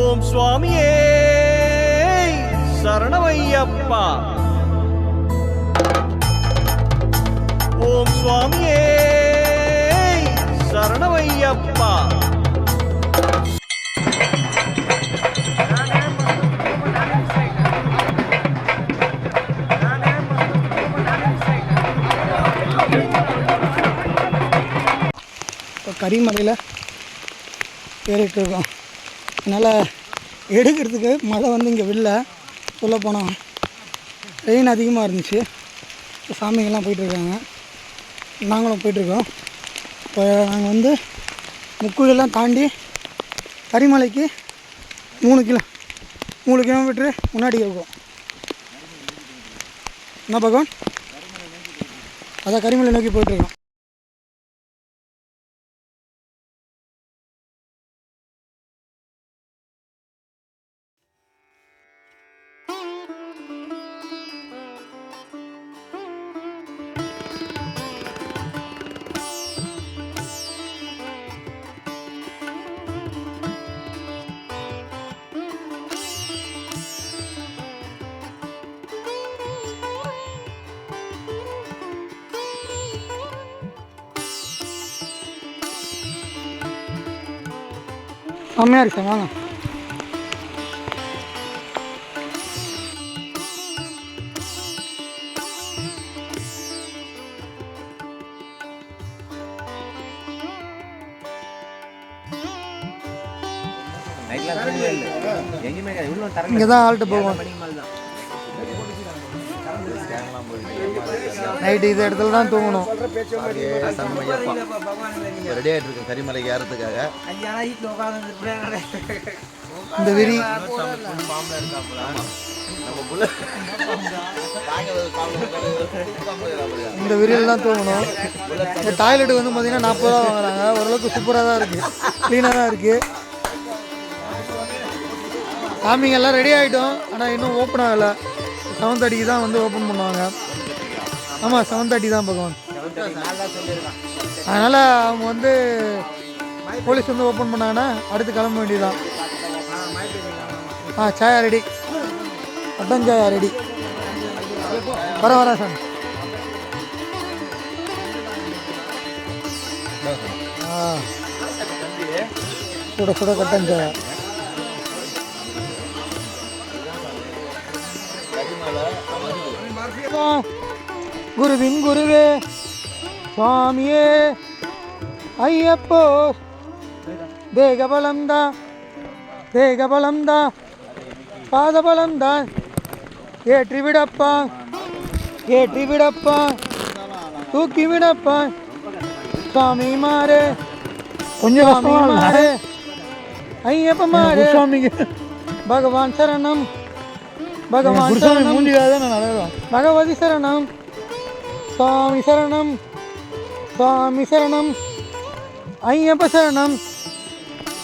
ஓம் சுவாமியே சரணமையப்பா. ஓம் சுவாமியே சரணமையப்பா. இப்போ கரிமலையில் ஏறிட்டு இருக்கோம். அதனால் எடுக்கிறதுக்கு மழை வந்து இங்கே வெளில சொல்ல போனோம். ரெயின் அதிகமாக இருந்துச்சு. இப்போ சாமிங்கெல்லாம் போயிட்டுருக்காங்க. நாங்களும் போயிட்டுருக்கோம். இப்போ நாங்கள் வந்து முக்குழியெல்லாம் தாண்டி கரிமலைக்கு மூணு கிலோ மூணு கிலோமீட்ரு முன்னாடி இருக்கோம். என்ன பகவான் அதான் கரிமலை நோக்கி போயிட்டுருக்கோம். செம்மையாக இருக்கு வாங்க இங்கே தான் ஆள்கிட்ட போவோம். நைட்டு இது இடத்துல தான் தூங்கணும். ரெடி ஆகிட்டு இருக்கு கரிமலைக்கு ஏறதுக்காக இந்த விரி இந்த விரியில் தான் தூங்கணும். இந்த டாய்லெட் வந்து பார்த்தீங்கன்னா நாற்பது ரூபா வாங்குறாங்க. ஓரளவுக்கு சூப்பராக தான் இருக்குது க்ளீனாக தான் இருக்குது சாமிங்க எல்லாம் ரெடி ஆகிட்டோம் ஆனால் இன்னும் ஓப்பன் ஆகலை. செவன் தேர்ட்டிக்கு தான் வந்து ஓப்பன் பண்ணுவாங்க. ஆமாம் செவன் தேர்ட்டி தான் பகவான். அதனால் அவங்க வந்து போலீஸ் வந்து ஓப்பன் பண்ணாங்கன்னா அடுத்து கிளம்ப வேண்டியதுதான். ஆ சாயா ரெடி. மட்டன் சாயா ரெடி. வர வர சார் ஆ. சுட சுட கட்டன் சாயா. குருவின் குருவே சுவாமியே ஐயப்போ தேகபலம் தான் தேகபலம் தான் பாதபலம் தான் ஏற்றி விடப்பா ஏற்றி விடப்பா தூக்கி விடப்பா சாமி மாறு கொஞ்சம் மாறு ஐயப்ப மாறு சுவாமிக்கு பகவான் சரணம் பகவான் சரணம் பகவதி சரணம். சுவாமி சரணம். சுவாமி சரணம். ஐயப்ப சரணம்.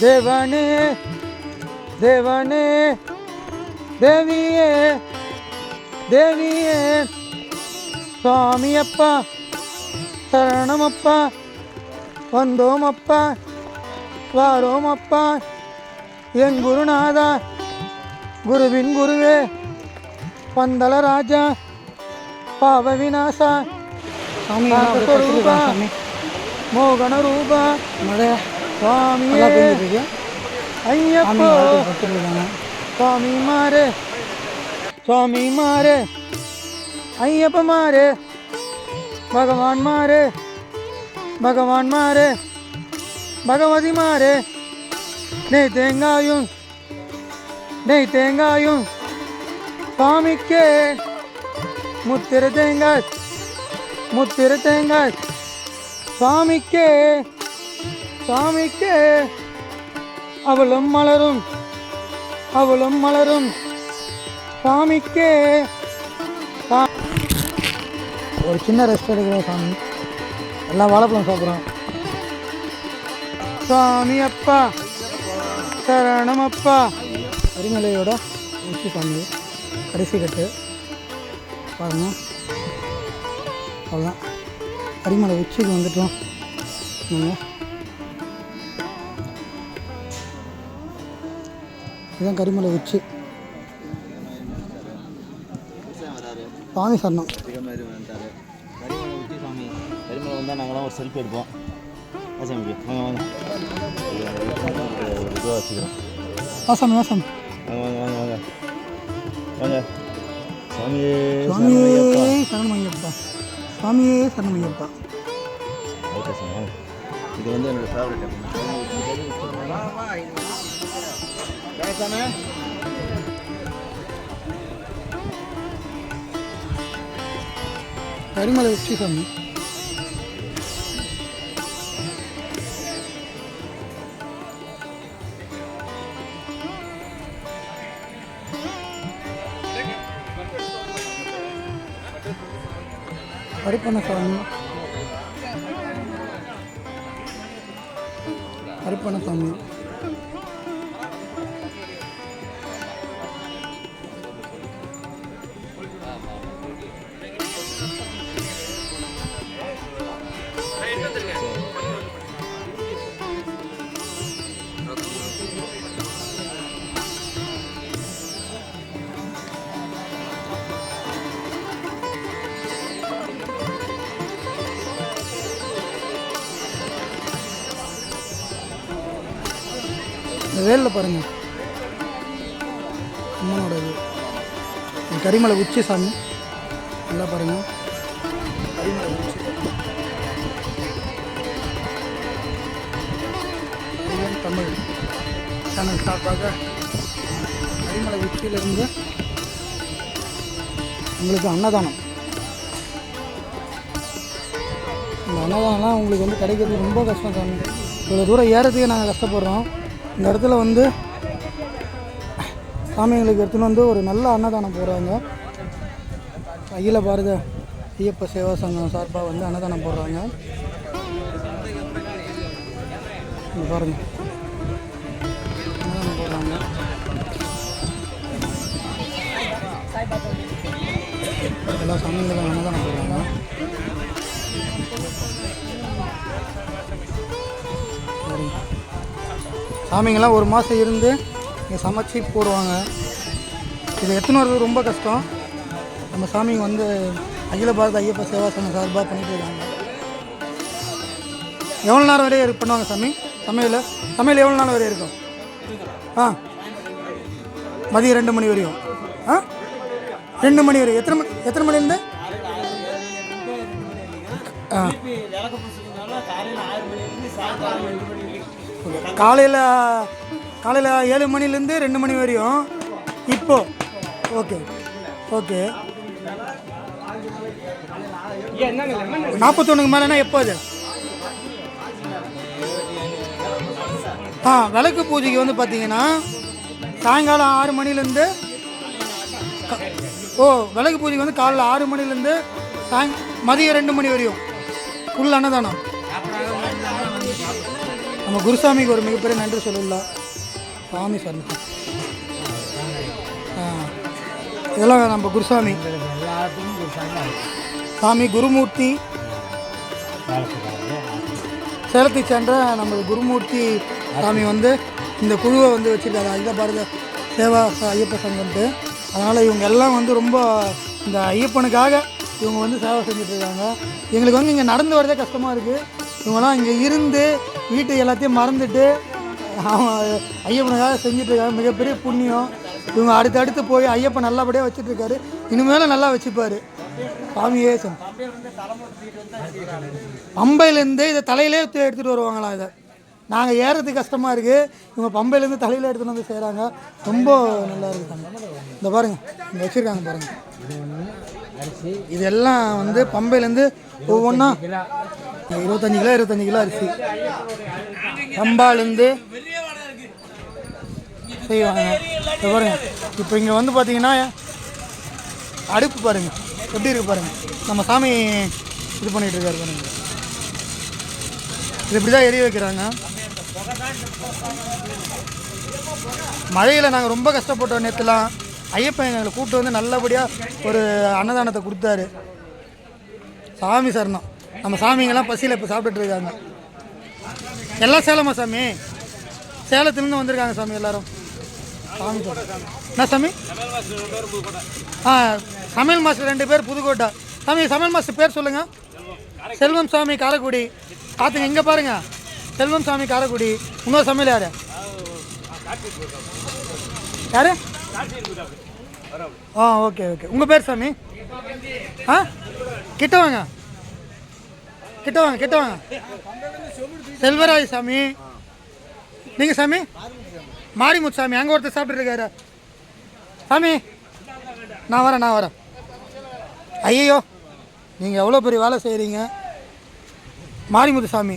தேவனே தேவனே தேவியே தேவியே. சுவாமி அப்பா சரணம் அப்பா வந்தோம் அப்பா வாரோம் அப்பா என் குருநாதா குருவின் குருவே பந்தல ராஜா பாவ விநாசா சாந்தஸ்வரூபா மோகன ரூபா. சுவாமியே. ஐயப்போ. சுவாமி மாறு. சுவாமி மாறு. ஐயப்ப மாறு. பகவான் மாறு. பகவான் மாறு. பகவதி மாறு. நெய் தேங்காயும். நெய் தேங்காயும். சுவாமிக்கே. முத்திர தேங்காய். முத்திர தேங்காய். சுவாமிக்கே சுவாமிக்கே. அவளும் மலரும் அவளும் மலரும். சாமிக்கே சா- ஒரு சின்ன ரெஸ்ட் எடுக்கிறோம் சாமி. எல்லாம் வாழைப்பழம் சாப்பிட்றோம் சுவாமி அப்பா சரணம் அப்பா. அரிமலையோட உச்சி சாமி. கடைசி கட்டு. பாருங்க. அவ்வளோதான் அரிமலை உச்சிக்கு வந்துட்டோம். நாங்கள் இதுதான் கரிமலை உச்சி. சாமி சரணம் கரிமலை சாமி வந்தால் நாங்களாம் ஒரு செல்ஃபி எடுப்போம் ஆ சாமி வாங்க வாங்க ஒரு இதுவாக வச்சுக்கிறோம் வா சாமி. வா சாமி. வாங்க வாங்க வாங்க வாங்க வாங்க சாமியே சுவாமியே சரணமையப்பா. சுவாமியே சரணமையப்பா ஓகே வாங்க இது வந்து என்னோட ஃபேவரட் கரிமலை உச்சி சாமி கருப்பண்ண சாமி கருப்பண்ண சாமி வேலில் பாருங்கள் அம்மனோட இது கரிமலை உச்சி சாமி. நல்லா பாருங்க. கரிமலை உச்சி. தமிழ் சேனல் சார்பாக கரிமலை உச்சியிலிருந்து உங்களுக்கு அன்னதானம். இந்த அன்னதானம்லாம் உங்களுக்கு வந்து கிடைக்கிறது ரொம்ப கஷ்டம் சாமி. இவ்வளோ தூரம் ஏறதுக்கே நாங்கள் கஷ்டப்படுறோம். இந்த இடத்துல வந்து சாமிங்களுக்கு எடுத்துன்னு வந்து ஒரு நல்ல அன்னதானம் போடுறாங்க. அகில பாரத ஐயப்ப சேவா சங்கம் சார்பாக வந்து அன்னதானம் போடுறாங்க. பாருங்க. அன்னதானம் போடுறாங்க. எல்லா சாமிகளுக்கும் அன்னதானம் போடுறாங்க. சாமிங்கெல்லாம் ஒரு மாதம் இருந்து இங்கே சமைச்சு போடுவாங்க. இதை எத்தனை வரது ரொம்ப கஷ்டம். நம்ம சாமிங்க வந்து அகில பாரத ஐயப்ப சேவா சங்கம் சார்பாக பண்ணிட்டு இருக்காங்க. எவ்வளோ நேரம் வரையும் பண்ணுவாங்க சாமி? சமையல்? சமையல் எவ்வளோ நேரம் வரையும் இருக்கும்? ஆ. மதியம் ரெண்டு மணி வரையும். ஆ? ரெண்டு மணி வரையும். எத்தனை மணி எத்தனை மணிலேருந்து? ஆ. காலையில் காலையில் ஏழு மணிலேருந்து ரெண்டு மணி வரையும். இப்போ ஓகே ஓகே. நாற்பத்தொன்னுக்கு மேலேனா எப்போ அது? ஆ விளக்கு பூஜைக்கு வந்து பார்த்தீங்கன்னா சாயங்காலம் ஆறு மணிலேருந்து ஓ விளக்கு பூஜைக்கு வந்து காலைல ஆறு மணிலேருந்து சாய் மதியம் ரெண்டு மணி வரையும். ஃபுல் அன்னதானம். நம்ம குருசாமிக்கு ஒரு மிகப்பெரிய நன்றி சொல்லலாம். சாமி சாமி. இதெல்லாம் நம்ம குருசாமி. சாமி குருமூர்த்தி. சேலத்தை சேர்ந்த நம்ம குருமூர்த்தி சாமி வந்து இந்த குழுவை வந்து வச்சுருக்காரு. அகில பாரத சேவா ச- ஐயப்ப சங்கம்ட்டு அதனால் இவங்க எல்லாம் வந்து ரொம்ப இந்த ஐயப்பனுக்காக இவங்க வந்து சேவை செஞ்சுட்டு இருக்காங்க. எங்களுக்கு வந்து இங்கே நடந்து வரதே கஷ்டமாக இருக்குது இவங்கெல்லாம் இங்கே இருந்து வீட்டு எல்லாத்தையும் மறந்துட்டு அவன் ஐயப்பனுக்காக செஞ்சுட்டு இருக்காங்க மிகப்பெரிய புண்ணியம். இவங்க அடுத்தடுத்து போய் ஐயப்பன் நல்லபடியாக வச்சுட்டு இருக்காரு இனிமேலும் நல்லா வச்சுப்பாரு. சாமியே பம்பையிலேருந்து இதை தலையிலே எடுத்துகிட்டு வருவாங்களாம் இதை. நாங்கள் ஏறது கஷ்டமாக இருக்குது இவங்க பம்பையிலேருந்து தலையில் எடுத்துகிட்டு வந்து செய்கிறாங்க ரொம்ப நல்லா இருக்குது இந்த பாருங்கள் இங்கே வச்சுருக்காங்க பாருங்கள் இதெல்லாம் வந்து பம்பையிலேருந்து ஒவ்வொன்றா இருபத்தஞ்சி கிலோ இருபத்தஞ்சி கிலோ அரிசி. கம்பாலேருந்து செய்வாங்க. இந்த பாருங்க. இப்போ இங்கே வந்து பார்த்தீங்கன்னா அடுப்பு பாருங்க. எப்படி இருக்கு பாருங்கள் நம்ம சாமி இது பண்ணிகிட்டு இருக்காரு பாருங்கள் இது இப்படி தான் எரிய வைக்கிறாங்க. மழையில் நாங்கள் ரொம்ப கஷ்டப்பட்டோம் நேற்றுலாம் ஐயப்பன் எங்களை கூப்பிட்டு வந்து நல்லபடியாக ஒரு அன்னதானத்தை கொடுத்தாரு. சாமி சரணம். நம்ம சாமிங்கெல்லாம் பசியில் இப்போ சாப்பிட்டுட்டு இருக்காங்க. எல்லாம் சேலமா சாமி? சேலத்துலேருந்து வந்திருக்காங்க சாமி எல்லாரும். சாமி என்ன சாமி? ஆ சமையல் மாஸ்டர் ரெண்டு பேர் புதுக்கோட்டை. சாமி சமையல் மாஸ்டர் பேர் சொல்லுங்கள் செல்வம் சாமி காரைக்குடி. பார்த்துங்க இங்கே பாருங்க. செல்வம் சாமி காரைக்குடி. இன்னொரு சமையல் யார்? யார்? ஆ ஓகே ஓகே. உங்கள் பேர் சாமி? ஆ கிட்ட வாங்க கிட்ட வாங்க கிட்ட வாங்க செல்வராஜ் சாமி. நீங்கள் சாமி? மாரிமுத்து சாமி அங்கே ஒருத்தர் சாப்பிட்டு இருக்காரு சாமி நான் வரேன் நான் வரேன். ஐயோ நீங்கள் எவ்வளோ பெரிய வேலை செய்கிறீங்க மாரிமுத்து சாமி.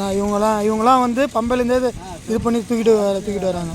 நான் இவங்களாம் இவங்களாம் வந்து பம்பலேருந்து இது இது பண்ணி தூக்கிட்டு வர தூக்கிட்டு வராங்க.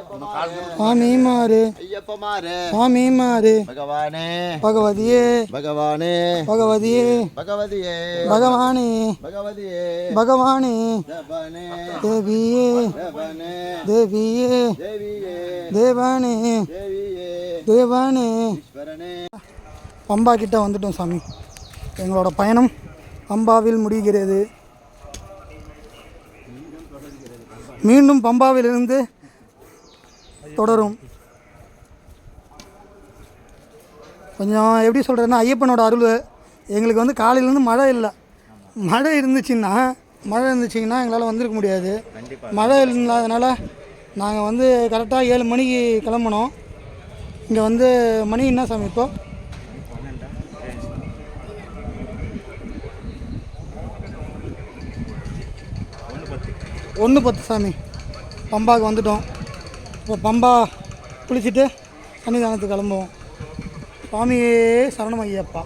சாமி மாறு பகவானே பகவதியே பகவானே பகவதியே பகவதியே பகவானே பகவதியே பகவானே தேவியே தேவியே தேவானே தேவானே பம்பா கிட்ட வந்துட்டோம் சாமி எங்களோட பயணம் பம்பாவில் முடிகிறது மீண்டும் பம்பாவிலிருந்து தொடரும். கொஞ்சம் எப்படி சொல்கிறதுன்னா ஐயப்பனோட அருள் எங்களுக்கு வந்து காலையிலேருந்து மழை இல்லை. மழை இருந்துச்சுன்னா மழை இருந்துச்சுன்னா எங்களால் வந்திருக்க முடியாது. மழை இல்லாதனால நாங்கள் வந்து கரெக்டாக ஏழு மணிக்கு கிளம்புனோம். இங்கே வந்து மணி என்ன சாமி இப்போ? ஒன்று பத்து சாமி. பம்பாவுக்கு வந்துட்டோம். இப்போ பம்பா குளிச்சுட்டு சன்னிதானத்துக்கு கிளம்புவோம். சுவாமியே சரணம் ஐயப்பா.